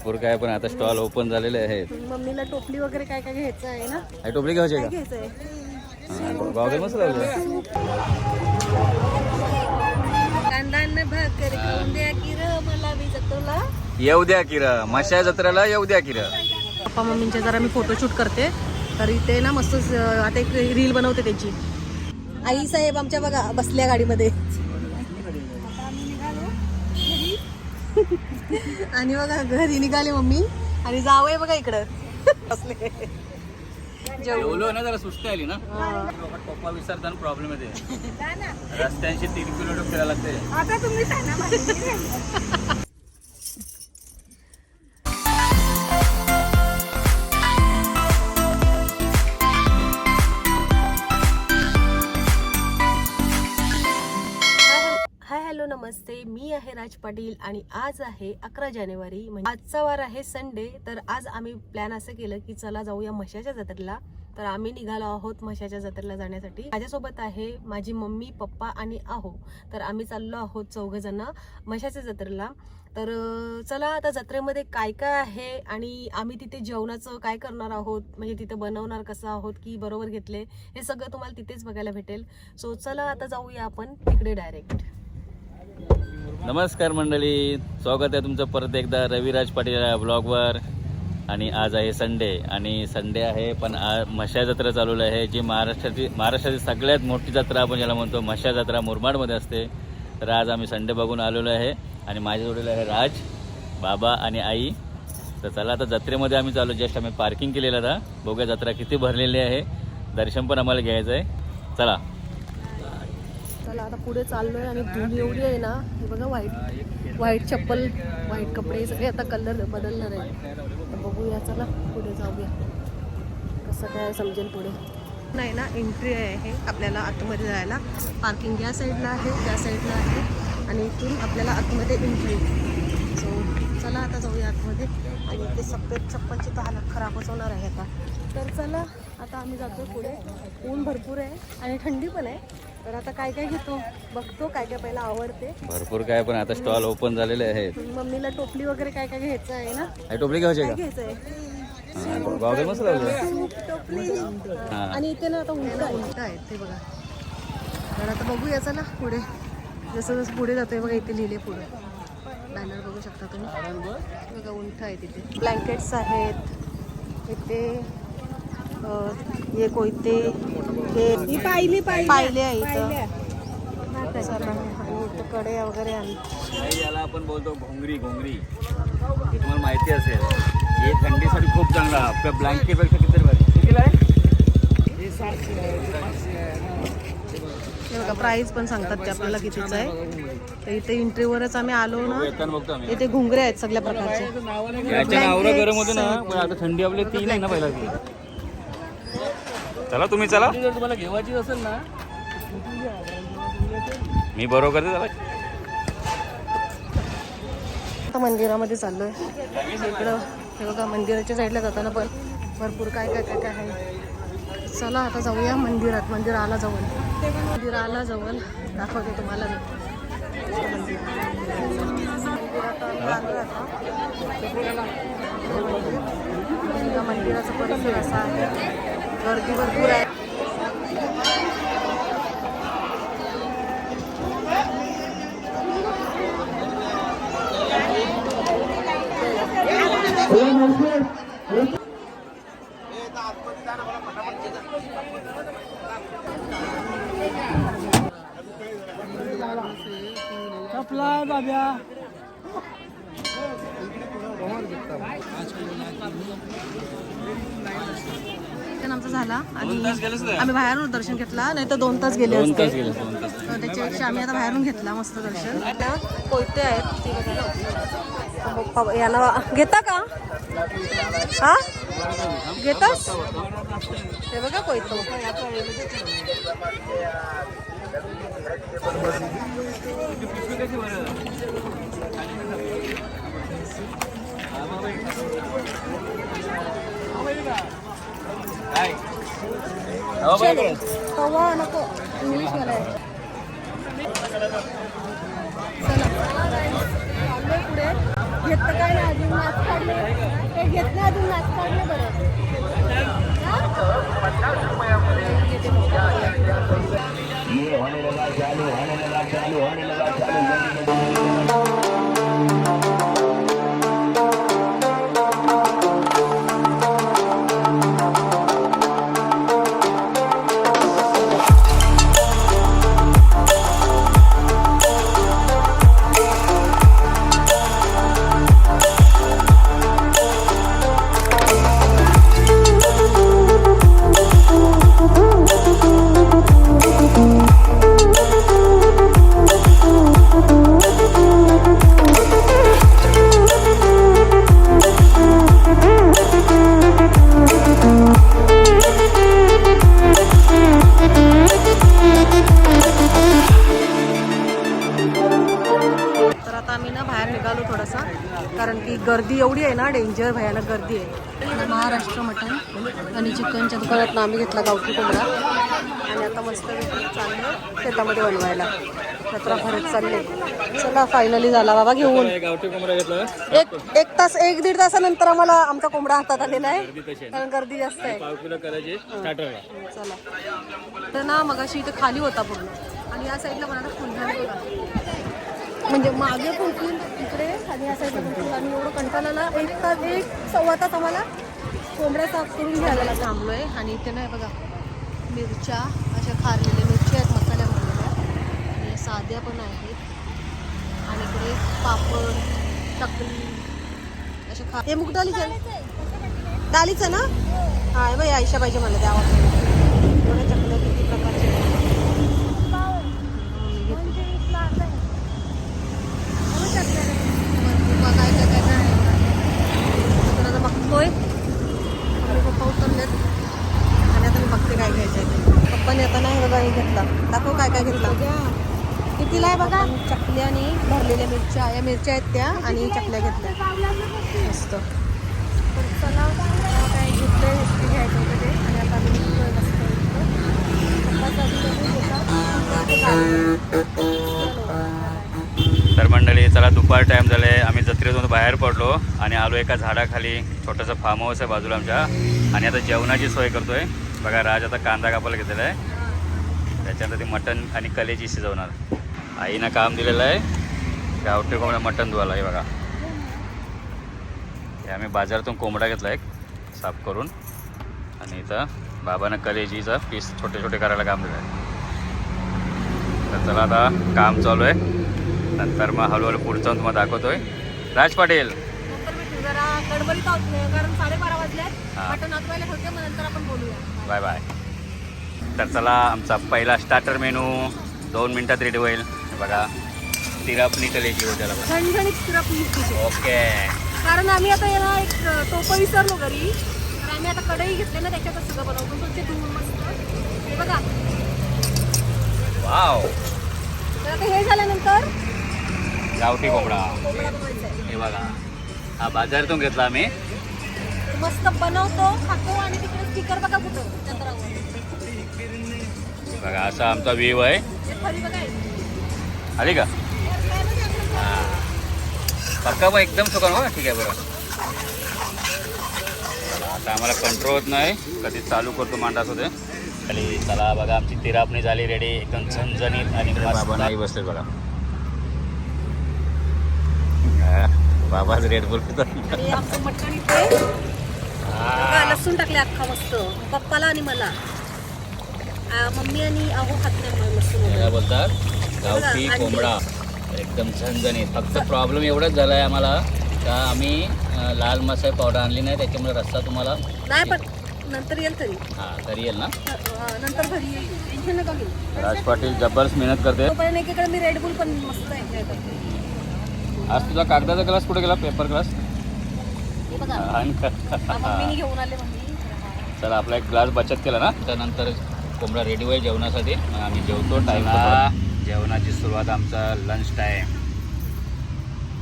भरपूर काय पण आता स्टॉल ओपन झालेले आहेत. मम्मीला टोपली वगैरे काय काय घ्यायचं आहे ना? आई टोपली घ्यायची काय का घ्यायचंय हा, गावठी मस्त लावले कांदा भाकर खाऊन द्या की र मला तुला येऊ द्या किरा माशा जत्रेला येऊ द्या किरा पप्पा मम्मींचे जरा मी फोटोशूट करते. तर इथे ना मस्त आता एक रील बनवते त्याची. आई साहेब आमच्या बघा बसल्या गाडीमध्ये. आणि बघा घरी निघाले मम्मी आणि जावंय बघा इकडं. बसले. जेवलो. ना जरा सुस्ती आली ना? पप्पा विसरताना प्रॉब्लेम येते. रस्त्यांशी तीन किलोमीटर फिरायला लागते. आता तुम्ही नमस्ते मी आहे राज पाटील आणि आज आहे अकरा जानेवारी म्हणजे आजचा वार आहे संडे. तर आज आम्ही प्लॅन असं केलं की चला जाऊया म्हशाच्या जत्रेला. तर आम्ही निघालो आहोत म्हशाच्या जत्रेला जाण्यासाठी. माझ्यासोबत आहे माझी मम्मी पप्पा आणि आहो. तर आम्ही चाललो आहोत चौघ जण म्हशाच्या जत्रेला. तर चला आता जत्रेमध्ये काय काय आहे आणि आम्ही तिथे जेवणाचं काय करणार आहोत? म्हणजे तिथे बनवणार कसं आहोत? की बरोबर घेतले? हे सगळं तुम्हाला तिथेच बघायला भेटेल. सो चला आता जाऊया आपण तिकडे डायरेक्ट नमस्कार मंडळी स्वागत आहे तुमचं परत एकदा रविराज पाटील ब्लॉगवर. आणि आज आहे संडे आणि संडे आहे पण आज मशा जत्रा चालू आहे जी महाराष्ट्राची महाराष्ट्राची सगळ्यात मोठी जत्रा आपण ज्याला म्हणतो मशा जत्रा मुरमाडमध्ये असते. तर आज आम्ही संडे बघून आलेलो आहे आणि माझ्या जोडीला आहे राज बाबा आणि आई. तर चला आता जत्रेमध्ये आम्ही चालू जस्ट आम्ही पार्किंग केलेलं आता. बघूया जत्रा किती भरलेली आहे. दर्शन पण आम्हाला घ्यायचं आहे. चला. चला आता पुढे चाललोय आणि धूळ एवढी आहे ना हे बघा व्हाईट व्हाईट चप्पल व्हाईट कपडे सगळे आता कलर बदलणार आहे तर बघूया चला पुढे जाऊया. कसं काय समजेल पुढे. नाही ना एंट्री आहे आपल्याला आतमध्ये जायला. पार्किंग या साईडला आहे त्या साईडला आहे. आणि इथून आपल्याला आतमध्ये एंट्री सो चला आता जाऊया आतमध्ये. आणि ते सफेद चप्पलची तर हालत खराबच होणार आहे आता. तर चला आता आम्ही जातो पुढे. ऊन भरपूर आहे आणि थंडी पण आहे. तर आता काय काय घेतो? बघतो काय काय पहिला आवडते. भरपूर काय पण आता स्टॉल ओपन झालेले आहेत. मम्मीला टोपली वगैरे काय काय घ्यायचं आहे ना? टोपली घ्यायची काय का घ्यायचंय हा, गावठी मस्त लावले. सूप टोपली. हा. आणि इथे ना आता उलटा उलटा आहे ते बघा. तर आता बघूया चला पुढे. जसं जसं पुढे जातोय बघा इथे लिहिले पुढे. बॅनर बघू शकता तुम्ही. बघा उलटा आहे तिथे ब्लँकेट्स आहेत. इथे हे कोयते हे पाहिले पाहिले. आहे इथं. आणि इथं कड्या वगैरे आणि नाही, याला आपण बोलतो घोंगरी घोंगरी. हे तुम्हाला माहिती असेल. हे थंडीसाठी खूप चांगला आपल्या ब्लँकेटपेक्षा किती हे बघा प्राईस पण सांगतात ते आपल्याला कितीचं आहे. तर इथे एंट्रीवरच आम्ही आलो ना. इथे घुंगरे आहेत सगळ्या प्रकारचे. याच्या आवरा गरम होते ना पण आता थंडी आपली तीन आहे ना पहिला ती चला तुम्ही चला. तुम्हाला घेवायची असेल ना मी बरोबर करते चला. आता मंदिरामध्ये चाललोय. इकडं हे बघा मंदिराच्या साईडला जाताना पण भरपूर काय काय काय काय आहे. चला आता जाऊया मंदिरात. मंदिराला जवळ. मंदिराला जवळ. दाखवते तुम्हाला मी. मंदिर. मंदिराचा परिसर असा आहे. गर्दी भरपूर आहे. दर्शन आमचा झाला. आणि आम्ही बाहेरून दर्शन घेतला नाही तर दोन तास गेले असते. तर त्याच्यापेक्षा आम्ही आता बाहेरून घेतला मस्त दर्शन. आता कोयते आहेत ती याला घेता का? हा? घेतास? हे बघा कोयतो. हवा नको. इंग्लिश मला. चला. पुढे. घेतलं काय नाही अजून नाच काढले. ते घेत नाही अजून नाच काढले बरं. तर कारण की गर्दी एवढी आहे ना डेंजर भयानक गर्दी आहे. महाराष्ट्र मटण आणि चिकनच्या दुकानात आम्ही घेतला गावठी कोंबडा. आणि आता मस्त चाललो शेतामध्ये बनवायला. जत्रा भरत चालले. चला फायनली झाला बाबा घेऊन. गावठी कोंबडा घेतलं एक एक तास एक दीड तासानंतर आम्हाला आमचा कोंबडा हातात आलेला आहे. कारण गर्दी जास्त आहे. चला. तर ना मगाशी इथे खाली होता पूर्ण. आणि या साईडला बघा. म्हणजे मागे फुल इकडे आणि या साईडला फुल आणि एवढं कंटाळाला एक तास एक सव्वा तास आम्हाला कोंबड्या साफ करून घ्यायला थांबलोय. आणि इथे नाही बघा मिरच्या अशा खारलेल्या मिरच्या आहेत मसाल्या भरलेल्या. आणि साध्या पण आहेत. आणि इकडे पापड टकली अशा खा हे मुग डालीचं आहे? डालीचं ना? हा. हे बाई आयशा पाहिजे मला द्यावा एवढ्या चकल्या किती प्रकारचे आहेत. भरपूर बघायला काय काय आहे. तर आता बघतोय मम्मी पप्पा उतरलेत आणि आता मी बघते काय घ्यायचं आहे पप्पाने आता नाही बघा हे घेतला दाखव काय काय घेतला कितीला आहे बघा चकल्या आणि भरलेल्या मिरच्या या मिरच्या आहेत त्या आणि चकल्या घेतल्या. मस्त. तर चला काय घ्यायचं होतं ते. आणि आता मी तर मंडळी चला दुपार टाईम झाले. आम्ही जत्रेतून बाहेर पडलो आणि आलो एका झाडाखाली. छोटंसं फार्म हाऊस आहे बाजूला आमच्या. आणि आता जेवणाची सोय करतोय. बघा राज आता कांदा कापायला घेतलेला आहे. त्याच्यानंतर ते मटण आणि कलेची शिजवणार. आईनं काम दिलेलं आहे. गावठी कोंबडा मटण धुवायला हे बघा. हे आम्ही बाजारातून कोंबडा घेतला एक साफ करून. आणि इथं बाबानं कलेजीचं पीस छोटे छोटे करायला काम दिलं आहे तर चला आता काम चालू आहे. नंतर मग हळूहळू पुढचं तुम्हाला दाखवतोय. राज पाटील. हा. Bye bye. तर चला आमचा पहिला स्टार्टर मेनू दोन मिनटात रेडी होईल. बघा. तिरापणी कलेजी हो त्याला पण. झणझणीत मिरचीचे ओके. कारण आम्ही आता याला एक टोपं विसरलो घरी. तर आम्ही आता कढई घेतले ना त्याच्यातच सगळं बनवतो. तो ते धुवून मस्त. हे बघा. वाव. तर आता हे झाल्यानंतर गावठी कोंबडा. कोंबडा बनवायचा आहे. हे बघा. हा बाजारातून घेतला आम्ही. मस्त बनवतो खातो आणि तिकडे स्पीकर बघा कुठं. चंद्रावर बघा असा आमचा व्ह्यू आहे. हे बघा. हे. आली का? हा. पक्का पण एकदम सुकान हो ठीक आहे बरं. आता आम्हाला कंट्रोल होत नाही. कधी चालू करतो मांडास होते खाली चला बघा आमची तिरापणी झाली रेडी एकदम झणझणीत आणि बाबा नाही बसले बघा. बाबाच रेड बुल आणि लसूण टाकले अख्खा मस्त. पप्पाला आणि मला. मम्मी आणि अहो खात नाही लसूण बोलतात? गावठी. कोंबडा. एकदम झणझणीत. फक्त प्रॉब्लेम एवढाच झाला आहे आम्हाला का आम्ही लाल मसाला पावडर आणली नाही त्याच्यामुळे रस्ता तुम्हाला नाही पण नंतर येईल तरी. हां तरी येईल ना? हा, नंतर घरी येईल. टेन्शन नका घेऊ. राज पाटील जबरदस्त मेहनत करते. तोपर्यंत एकीकडे मी रेड बुल पण मस्त एन्जॉय करते. आज तुझा कागदाचा ग्लास कुठे गेला? पेपर मम्मीने घेऊन आले मम्मी. चला आपला एक ग्लास बचत केला ना? त्यानंतर कोंबडा रेडी होईल जेवणासाठी. आम्ही जेवतो. टाईम जेवणाची सुरुवात आमचा लंच टाईम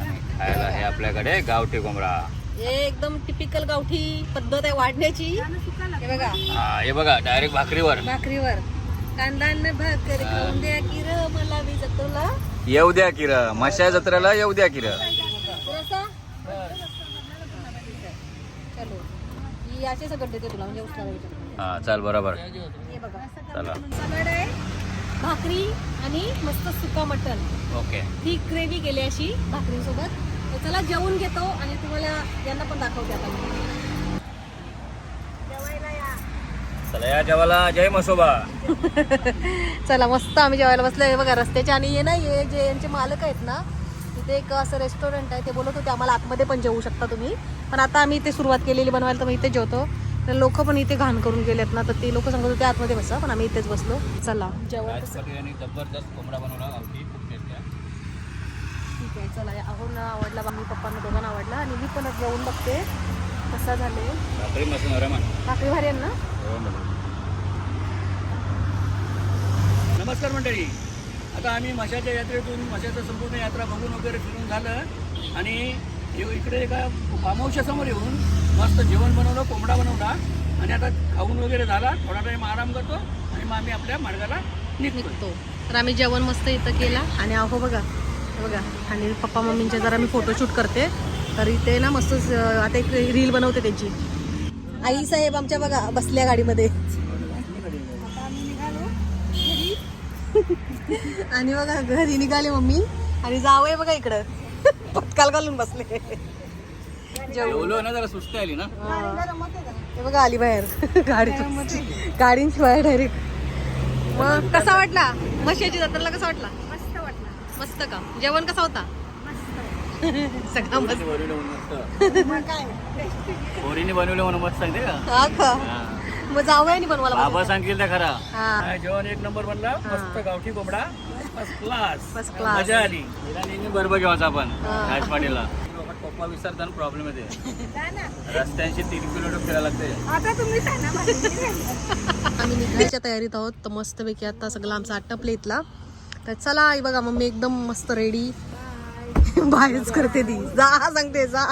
आणि खायला आहे आपल्याकडे गावठी कोंबडा. हे एकदम टिपिकल गावठी पद्धत आहे वाढण्याची. हे बघा. हा हे बघा डायरेक्ट भाकरीवर. भाकरीवर. कांदा न भाकर खाऊन द्या मला तुला येऊ द्या किर मशा जत्रेला येऊ द्या किर चलो. ही याचे सगळं देते तुला म्हणजे हा चाल बरोबर. हे चला. भाकरी आणि मस्त सुका मटण. ओके. ही ग्रेव्ही केली अशी भाकरीसोबत. तर चला जेवून घेतो आणि तुम्हाला यांना पण दाखवते आता. मी. चला या जय मसोबा चला मस्त आम्ही जेवायला बसलो. हे बघा रस्त्याचे आणि ये ना हे जे यांचे मालक आहेत ना तिथे एक असं रेस्टॉरंट आहे. ते बोलत होते आम्हाला आतमध्ये पण जेवू शकता तुम्ही. पण आता आम्ही इथे सुरुवात केलेली बनवायला तर मग इथे जेवतो. तर लोक पण इथे घाण करून गेलेत ना तर ते लोक सांगत होते आतमध्ये बसा पण आम्ही इथेच बसलो. चला. जेवण जबरदस्त कोंबडा बनवला गावठी खूप टेस्ट आहे. ठीक आहे चला अहोंना आवडला मम्मी पप्पांना दोघांना आवडला आणि मी पण जेवून बघते कसा झाले. भाकरी भारी आहे ना? नमस्कार मंडळी. आता आम्ही मशाच्या यात्रेतून मशाचं संपूर्ण यात्रा बघून वगैरे फिरून झालं आणि ये- इकडे एका फार्म हाऊसच्या येऊन मस्त जेवण बनवलं कोंबडा बनवला. आणि आता खाऊन वगैरे झाला. थोडा टाईम आराम करतो आणि मग आम्ही आपल्या मार्गाला निघतो. तर आम्ही जेवण मस्त इथं केला. आणि अहो बघा बघा आणि पप्पा मम्मींचे जरा मी फोटोशूट करते. तर इथे ना मस्त आता एक रील बनवते त्यांची. आई साहेब आमच्या बघा बसल्या गाडीमध्ये. आणि बघा घरी निघाले मम्मी. आणि जावंय बघा इकडं. पटकाल घालून बसले. जेवलो. ना जरा सुस्त आली ना. हे. बघा आली बाहेर. गाडीतून गाडींची बाहेर डायरेक्ट मग कसा वाटला? म्हशीची जत्रेला कसा वाटला? मस्त वाटला. मस्त का? जेवण कसा होता? सगळा मस्त. बनवलं मस्त. पोरीने बनवलं म्हणून मस्त सांगते का? का. मग जाऊया आणि बनवायला बाबा. सांगतील त्या खरा. जेवण एक नंबर बनला. मस्त गावठी कोंबडा. First class First class. मजा आली. बरोबर घेवायचा आपण. हा. पप्पा विसरताना प्रॉब्लेम येते. रस्त्यांशी तीन किलोमीटर फिरायला लागते. आम्ही निघायच्या तयारीत आहोत. तर मस्तपैकी आता सगळं आमचं आटपलं इथला. तर चला आई बघा मम्मी एकदम मस्त रेडी बाहेरच करते ती. जा सांगते जा.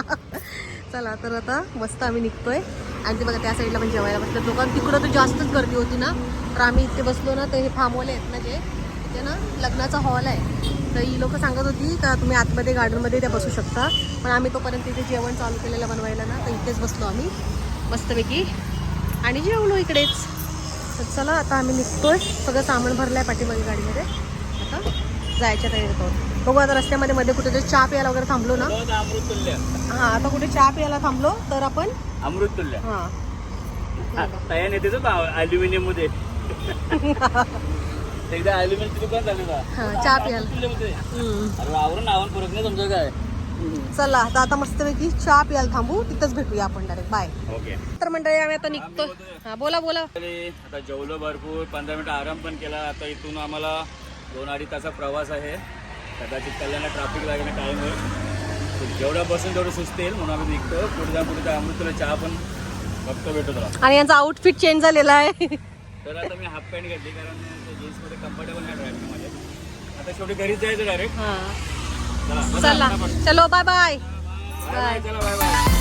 चला तर आता मस्त आम्ही निघतोय. आणि ते बघा त्या साईडला पण जेवायला बसलं. लोकांना तिकडं तर जास्तच गर्दी होती ना. तर आम्ही इथे बसलो ना तर हे फार्मवाले आहेत ना जे तिथे ना? लग्नाचा हॉल आहे. तर ही लोक सांगत होती का तुम्ही आतमध्ये गार्डनमध्ये त्या बसू शकता. पण आम्ही तोपर्यंत इथे जेवण चालू केलेलं बनवायला ना तर इथेच बसलो आम्ही. मस्तपैकी. आणि जेवलो इकडेच. तर चला आता आम्ही निघतोय. सगळं सामान भरलंय पाठीमागे गाडीमध्ये. आता जायच्या तयारीत आहोत. बघू आता रस्त्यामध्ये मध्ये कुठे चहा प्यायला वगैरे थांबलो ना? हा आता कुठे चहा प्यायला थांबलो तर आपण अमृत तुल्य हा तयार येतेच अल्युमिनियममध्ये. एकदा अल्युमिनियमची दुकान झाली का हा चहा प्यायला. तुल्यमध्ये. हम्म. अरे आवरून आवरून परत नाही तुमचं काय? चला आता आता मस्तपैकी चहा प्यायला थांबू. तिथंच भेटूया आपण डायरेक्ट बाय ओके तर मंडळी आम्ही आता निघतोय हा बोला बोला. आता जेवलो भरपूर. पंधरा मिनिटं आराम पण केला. आता इथून आम्हाला दोन अडीच ताचा प्रवास आहे. कदाचित कल्याणला ट्रॅफिक लागणं टाईम होईल तर जेवढं बसून तेवढं सुस्त येईल म्हणून आम्ही निघतो. पुढे जाऊन कुठे अमृतला चहा पण बघतो भेटतो तुला. आणि यांचा आउटफिट चेंज झालेला आहे. तर आता मी हाफ पॅन्ट घेतली कारण जीन्समध्ये कम्फर्टेबल नाही ड्रायव्हिंगमध्ये आता शेवटी घरीच जायचं डायरेक्ट चला चला. बाय बाय बाय चला बाय बाय